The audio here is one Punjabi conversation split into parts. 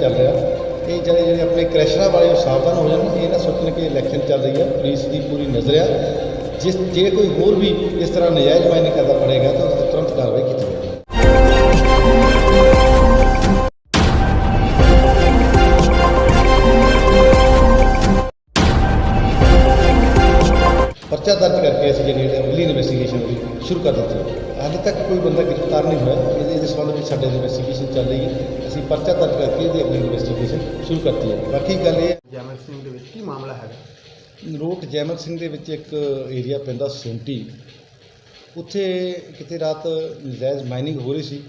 ਚੱਲ ਰਿਹਾ। ਇਹ ਜਿਹੜੇ ਜਿਹੜੇ ਆਪਣੇ ਕ੍ਰੈਸ਼ਰਾਂ ਵਾਲੇ ਉਹ ਸਾਵਧਾਨ ਹੋ ਜਾਣ। ਇਹ ਨਾ ਸੋਚਣ ਕਿ ਇਲੈਕਸ਼ਨ ਚੱਲ ਰਹੀ ਹੈ। ਪੁਲਿਸ ਦੀ ਪੂਰੀ ਨਜ਼ਰ ਆ ਜਿਸ ਜੇ ਕੋਈ ਹੋਰ ਵੀ ਇਸ ਤਰ੍ਹਾਂ ਨਜਾਇਜ਼ ਮਾਈਨਿੰਗ ਕਰਦਾ ਪੜੇਗਾ ਤਾਂ ਤੁਰੰਤ ਕਾਰਵਾਈ ਪਰਚਾ ਦਰਜ ਕਰਕੇ ਅਸੀਂ ਜਿਹੜੀ ਅਗਲੀ ਇਨਵੈਸਟੀਗੇਸ਼ਨ ਸ਼ੁਰੂ ਕਰ ਦਿੱਤੀ। ਹੈ ਹਾਲੇ ਤੱਕ ਕੋਈ ਬੰਦਾ ਗ੍ਰਿਫਤਾਰ ਨਹੀਂ ਹੋਇਆ। ਇਹਦੇ ਇਹਦੇ ਸੰਬੰਧ ਵਿੱਚ ਸਾਡੇ ਇਨਵੈਸਟੀਗੇਸ਼ਨ ਚੱਲ ਰਹੀ ਹੈ ਅਸੀਂ ਪਰਚਾ ਦਰਜ ਕਰਕੇ ਇਹਦੀ ਅਗਲੀ ਇਨਵੈਸਟੀਗੇਸ਼ਨ ਸ਼ੁਰੂ ਕਰਤੀ ਹੈ। ਬਾਕੀ ਗੱਲ ਇਹ ਜੈਮਲ ਸਿੰਘ ਦੇ ਵਿੱਚ ਕੀ ਮਾਮਲਾ ਹੈਗਾ? ਰੋਡ ਜੈਮਲ ਸਿੰਘ ਦੇ ਵਿੱਚ ਇੱਕ ਏਰੀਆ ਪੈਂਦਾ ਸੋਂਟੀ। ਉੱਥੇ ਕਿਤੇ ਰਾਤ ਨਜਾਇਜ਼ ਮਾਈਨਿੰਗ ਹੋ ਰਹੀ ਸੀ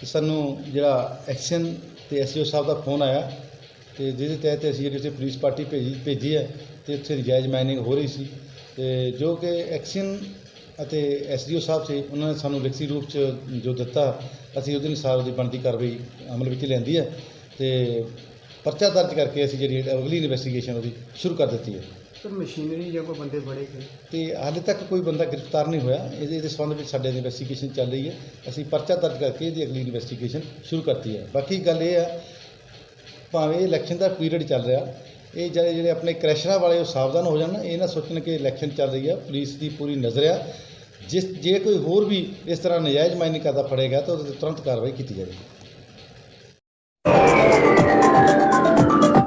ਤੇ ਸਾਨੂੰ ਜਿਹੜਾ ਐਕਸ਼ਨ ਤੇ ਐਸਓ ਸਾਹਿਬ ਦਾ ਫੋਨ ਆਇਆ ਤੇ ਜਿਹਦੇ ਤਹਿਤ ਅਸੀਂ ਜਿਹੜੀ ਉੱਥੇ ਪੁਲਿਸ ਪਾਰਟੀ ਭੇਜੀ ਭੇਜੀ ਹੈ ਤੇ ਉੱਥੇ ਨਜਾਇਜ਼ ਮਾਈਨਿੰਗ ਹੋ ਰਹੀ ਸੀ। ਤੇ ਜੋ ਕਿ ਐਕਸ਼ਨ ਅਤੇ ਐਸਡੀਓ ਸਾਹਿਬ ਸੀ ਉਹਨਾਂ ਨੇ ਸਾਨੂੰ ਲਿਖਤੀ ਰੂਪ ਚ ਜੋ ਦਿੱਤਾ ਅਸੀਂ ਉਹਦੇ ਅਨੁਸਾਰ ਉਹਦੀ ਬਣਦੀ ਕਾਰਵਾਈ ਅਮਲ ਵਿੱਚ ਲੈਂਦੀ ਹੈ ਤੇ ਪਰਚਾ ਦਰਜ ਕਰਕੇ ਅਸੀਂ ਜਿਹੜੀ ਅਗਲੀ ਇਨਵੈਸਟੀਗੇਸ਼ਨ ਉਹਦੀ ਸ਼ੁਰੂ ਕਰ ਦਿੱਤੀ ਹੈ। ਸਰ ਮਸ਼ੀਨਰੀ ਜਾਂ ਕੋਈ ਬੰਦੇ ਫੜੇ ਗਏ? ਤੇ ਹਾਲੇ ਤੱਕ ਕੋਈ ਬੰਦਾ ਗ੍ਰਿਫਤਾਰ ਨਹੀਂ ਹੋਇਆ। ਇਹਦੇ ਇਹਦੇ ਸੰਬੰਧ ਵਿੱਚ ਸਾਡੇ ਇਨਵੈਸਟੀਗੇਸ਼ਨ ਚੱਲ ਰਹੀ ਹੈ। ਅਸੀਂ ਪਰਚਾ ਦਰਜ ਕਰਕੇ ਇਹਦੀ ਅਗਲੀ ਇਨਵੈਸਟੀਗੇਸ਼ਨ ਸ਼ੁਰੂ ਕਰਤੀ ਹੈ। ਬਾਕੀ ਗੱਲ ਇਹ ਆ ਭਾਵੇਂ ਇਲੈਕਸ਼ਨ ਦਾ ਪੀਰੀਅਡ ਚੱਲ ਰਿਹਾ ਇਹ ਜਿਹੜੇ ਜਿਹੜੇ ਆਪਣੇ ਕ੍ਰੈਸ਼ਰਾਂ ਵਾਲੇ ਉਹ ਸਾਵਧਾਨ ਹੋ ਜਾਣ, ਇਹ ਨਾ ਸੋਚਣ ਕਿ ਇਲੈਕਸ਼ਨ ਚੱਲ ਰਹੀ ਆ, ਪੁਲਿਸ ਦੀ ਪੂਰੀ ਨਜ਼ਰ ਆ। ਜਿਸ ਜੇ ਕੋਈ ਹੋਰ ਵੀ ਇਸ ਤਰ੍ਹਾਂ ਨਜਾਇਜ਼ ਮਾਈਨਿੰਗ ਕਰਦਾ ਫੜੇਗਾ, ਤਾਂ ਉਹਦੇ ਤੇ ਤੁਰੰਤ ਕਾਰਵਾਈ ਕੀਤੀ ਜਾਵੇਗੀ।